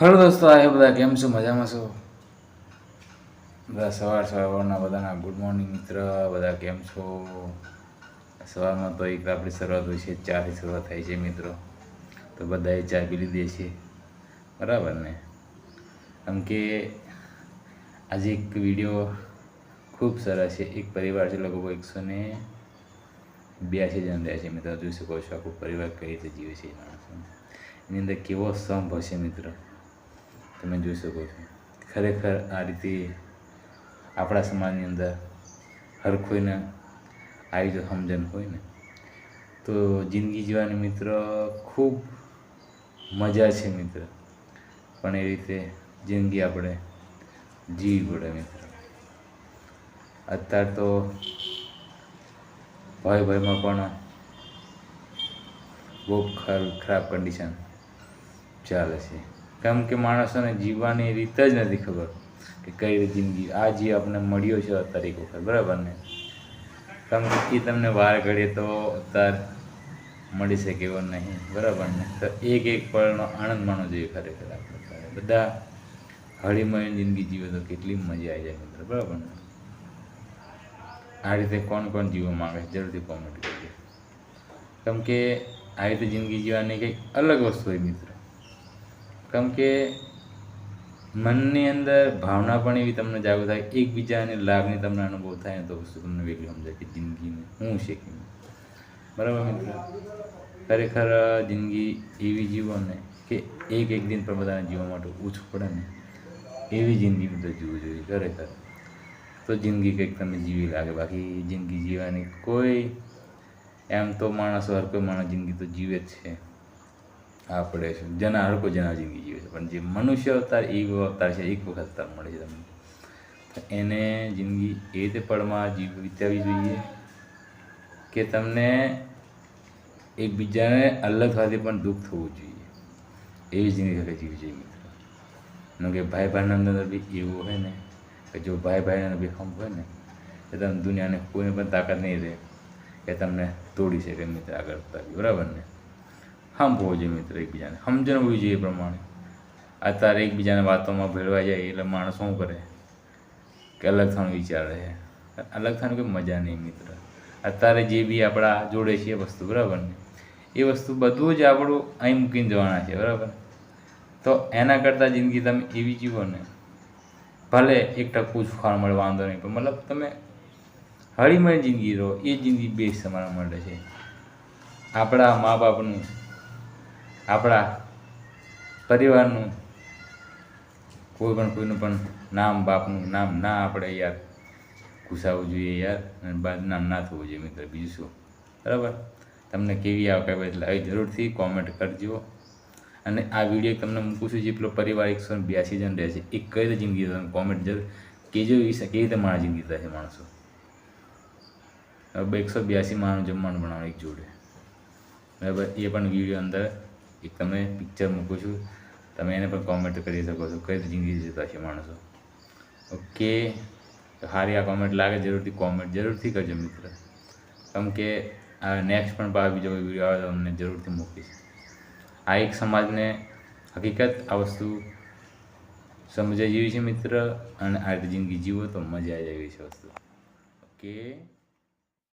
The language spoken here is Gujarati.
હલો દોસ્તો, આ બધા, કેમ છો? મજામાં છો? બધા સવાર સવારના, બધાના ગુડ મોર્નિંગ મિત્ર, બધા કેમ છો? સવારમાં તો એક આપણી શરૂઆત હોય છે ચાથી શરૂઆત થાય છે મિત્રો. તો બધાએ ચા પી લીધી છે બરાબર ને? આમ કે આજે એક વીડિયો ખૂબ સરસ છે. એક પરિવાર છે, લગભગ એકસો ને બ્યાસી જણ રહ્યા છે મિત્રો. જોઈ શકો છો, આખું પરિવાર કઈ રીતે જીવે છે એની અંદર કેવો સંભ હશે મિત્ર? તમે જોઈ શકો છો. ખરેખર આ રીતે આપણા સમાજની અંદર હર કોઈને આવી જો સમજણ હોય ને. તો જિંદગી જીવવાની મિત્ર ખૂબ મજા છે મિત્ર. પણ એ રીતે જિંદગી આપણે જીવી પડે મિત્ર. અત્યારે તો ભય ભયમાં પણ બહુ ખર- ખરાબ કન્ડિશન ચાલે છે. કેમ કે માણસોને જીવવાની રીત જ નથી ખબર કે કઈ જિંદગી, આ જે આપણને મળ્યો છે અત્યારે એક વખત, બરાબર ને? કેમ કે એ તમને વાર ઘડીએ તો અત્યારે મળી શકે એવો નહીં, બરાબર ને? તો એક એક પળનો આનંદ માણવો જોઈએ ખરેખર આપણે. બધા હળીમળી જિંદગી જીવે તો કેટલી મજા આવી જાય મિત્ર, બરાબર ને? આ રીતે કોણ કોણ જીવવા માંગે છે? જરૂરથી કોમેન્ટ કરજો. કેમ કે આવી રીતે જિંદગી જીવવાની કંઈક અલગ વસ્તુ હોય મિત્ર. કેમ કે મનની અંદર ભાવના પણ એવી તમને જાગૃત થાય, એકબીજાની લાગણી તમને અનુભવ થાય ને તો વસ્તુ તમને વેગળી સમજાય કે જિંદગીને શું છે કે બરાબર મિત્ર? ખરેખર જિંદગી એવી જીવો ને કે એક એક દિન પર બધાને જીવવા માટે ઓછું પડે ને, એવી જિંદગી બધા જીવવું જોઈએ ખરેખર. તો જિંદગી કંઈક તમને જીવી લાગે, બાકી જિંદગી જીવવાની કોઈ એમ તો માણસ, હર કોઈ માણસ જિંદગી તો જીવે જ છે. આપણે જેના હર જેના જિંદગી જીવે છે. પણ જે મનુષ્ય અવતાર એ અવતાર છે, એક વખત અવતાર મળે છે તમને. એને જિંદગી એ રીતે પળમાં જીવ વિતાવવી જોઈએ કે તમને એકબીજાને અલગ થવાથી પણ દુઃખ થવું જોઈએ. એવી જિંદગી સાથે જીવવી જોઈએ મિત્રો. કે ભાઈ ભાઈના અંદર બી એવું હોય ને, કે જો ભાઈ ભાઈના બી હમ હોય ને તો તમે દુનિયાને કોઈને પણ તાકાત નહીં રહે કે તમને તોડી શકે મિત્ર આગળ બરાબર ને? હોવો જોઈએ મિત્ર, એકબીજાને. સમજણ હોવી જોઈએ એ પ્રમાણે. અત્યારે એકબીજાને વાતોમાં ભેળવા જાય એટલે માણસ શું કરે? કે અલગ થવાનું વિચારે છે. અલગ થવાનું કંઈ મજા નહીં મિત્ર. અત્યારે જે બી આપણા જોડે છે એ વસ્તુ, બરાબર ને? એ વસ્તુ બધું જ આપણું અહીં મૂકીને જવાના છે, બરાબર? તો એના કરતાં જિંદગી તમે એવી જીવો ને, ભલે એક ટકું જ મળે, વાંધો નહીં, પણ મતલબ તમે હળીમળી જિંદગી રહો, એ જિંદગી બેસ્ટ તમારા માટે છે. આપણા મા બાપનું આપણા પરિવારનું કોઈ પણ, કોઈનું પણ નામ, બાપનું નામ ના આપણે યાર ઘૂસાવવું જોઈએ યાર અને બદનામ ના થવું જોઈએ મિત્ર, બીજું શું? બરાબર? તમને કેવી આવે કહેવાય એટલે આવી જરૂરથી કોમેન્ટ કરજો. અને આ વીડિયો તમને મૂકું છું જે પેલો પરિવાર એકસો બ્યાસી જણ રહે છે, એ કઈ રીતે જિંદગી તમે કોમેન્ટ જરૂર કેજો વિશે કેવી રીતે મારા જિંદગી થશે માણસો? હવે એકસો બ્યાસી માણસ જમવાનું બનાવવાનું એક જોડે. બરાબર? એ પણ વીડિયો અંદર એક તમે પિક્ચર મૂકું છું, તમે એને પણ કોમેન્ટ કરી શકો છો, કઈ જિંદગી જતા છે માણસો. ઓકે સારી આ કોમેન્ટ લાગે, જરૂરથી કોમેન્ટ જરૂરથી કરજો મિત્ર. કેમ કે આ નેક્સ્ટ પણ પાછો બીજો કોઈ વીડિયો આવે તો અમને જરૂરથી મૂકીશ આ એક સમાજને હકીકત આ વસ્તુ સમજાઈ જેવી છે મિત્ર, અને આ રીતે જિંદગી જીવો તો મજા આવી એવી છે વસ્તુ. ઓકે